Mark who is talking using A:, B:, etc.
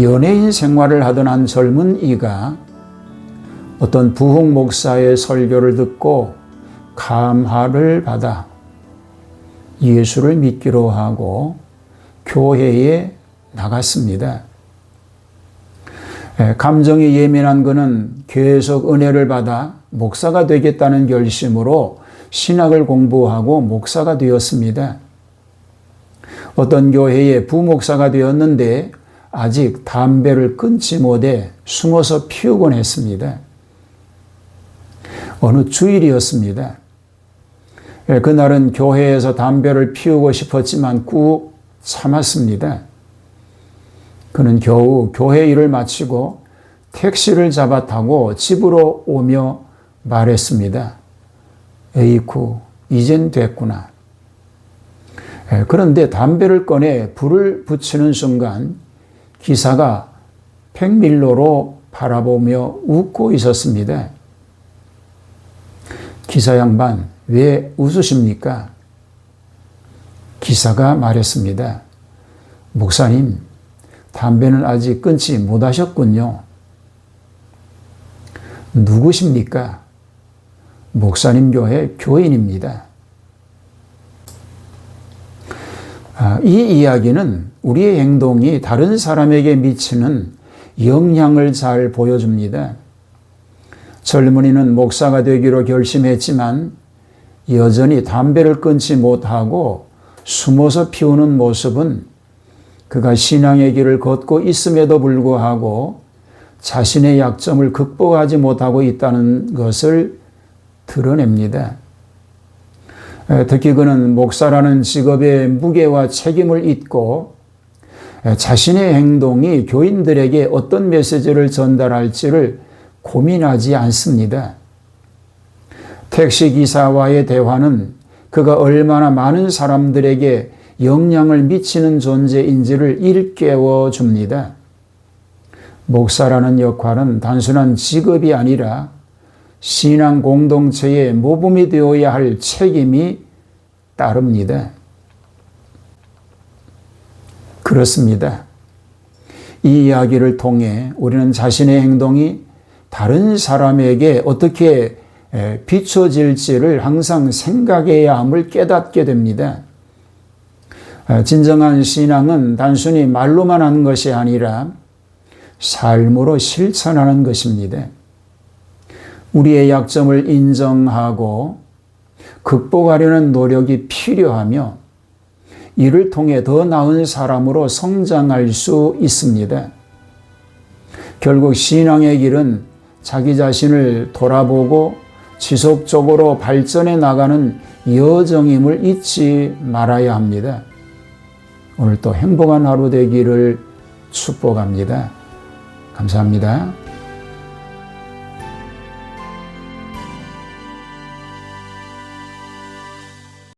A: 연예인 생활을 하던 한 젊은 이가 어떤 부흥 목사의 설교를 듣고 감화를 받아 예수를 믿기로 하고 교회에 나갔습니다. 감정이 예민한 그는 계속 은혜를 받아 목사가 되겠다는 결심으로 신학을 공부하고 목사가 되었습니다. 어떤 교회의 부목사가 되었는데 아직 담배를 끊지 못해 숨어서 피우곤 했습니다. 어느 주일이었습니다. 그날은 교회에서 담배를 피우고 싶었지만 꾹 참았습니다. 그는 겨우 교회 일을 마치고 택시를 잡아 타고 집으로 오며 말했습니다. 에이쿠, 이젠 됐구나. 그런데 담배를 꺼내 불을 붙이는 순간 기사가 팽밀로로 바라보며 웃고 있었습니다. 기사 양반, 왜 웃으십니까? 기사가 말했습니다. 목사님, 담배는 아직 끊지 못하셨군요. 누구십니까? 목사님 교회 교인입니다. 아, 이 이야기는 우리의 행동이 다른 사람에게 미치는 영향을 잘 보여줍니다. 젊은이는 목사가 되기로 결심했지만 여전히 담배를 끊지 못하고 숨어서 피우는 모습은 그가 신앙의 길을 걷고 있음에도 불구하고 자신의 약점을 극복하지 못하고 있다는 것을 드러냅니다. 특히 그는 목사라는 직업의 무게와 책임을 잊고 자신의 행동이 교인들에게 어떤 메시지를 전달할지를 고민하지 않습니다. 택시 기사와의 대화는 그가 얼마나 많은 사람들에게 영향을 미치는 존재인지를 일깨워 줍니다. 목사라는 역할은 단순한 직업이 아니라 신앙 공동체의 모범이 되어야 할 책임이 따릅니다. 그렇습니다. 이 이야기를 통해 우리는 자신의 행동이 다른 사람에게 어떻게 비춰질지를 항상 생각해야 함을 깨닫게 됩니다. 진정한 신앙은 단순히 말로만 하는 것이 아니라 삶으로 실천하는 것입니다. 우리의 약점을 인정하고 극복하려는 노력이 필요하며 이를 통해 더 나은 사람으로 성장할 수 있습니다. 결국 신앙의 길은 자기 자신을 돌아보고 지속적으로 발전해 나가는 여정임을 잊지 말아야 합니다. 오늘 또 행복한 하루 되기를 축복합니다. 감사합니다.